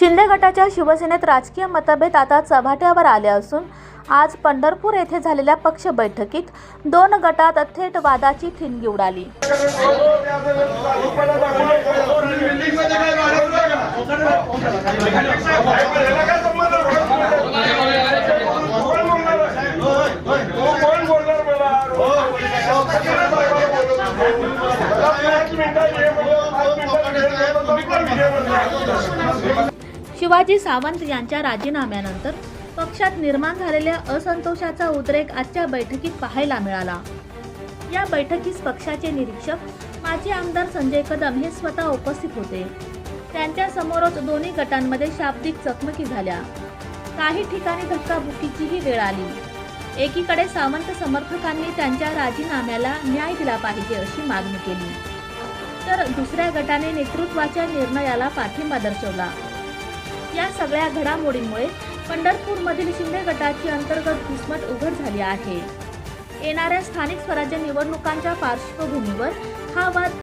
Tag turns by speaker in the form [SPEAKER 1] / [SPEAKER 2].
[SPEAKER 1] शिंदे गटाच्या शिवसेनेत राजकीय मतभेद आता चव्हाट्यावर आले असून आज पंढरपूर येथे झालेल्या पक्ष बैठकीत दोन गटात थेट वादाची ठिणगी उडाली. शिवाजी सावंत यांच्या राजीनाम्यानंतर पक्षात निर्माण झालेल्या असंतोषाचा उद्रेक आजच्या बैठकीत पाहायला मिळाला. या बैठकीस पक्षाचे निरीक्षक माजी आमदार संजय कदम हे स्वतः उपस्थित होते. त्यांच्या समोरच दोन्ही गटांमध्ये शाब्दिक चकमकी झाल्या. काही ठिकाणी धक्काबुक्कीचीही वेळ आली. एकीकडे सावंत समर्थकांनी त्यांच्या राजीनाम्याला न्याय दिला पाहिजे अशी मागणी केली. तर दुसऱ्या गटाने नेतृत्वाच्या निर्णयाला पाठिंबा दर्शवला. या सगळ्या घडामोडींमुळे पंढरपूरमधील शिंदे गटाची अंतर्गत घुसमट उघड झाली आहे. येणाऱ्या स्थानिक स्वराज्य निवडणुकांच्या पार्श्वभूमीवर हा वाद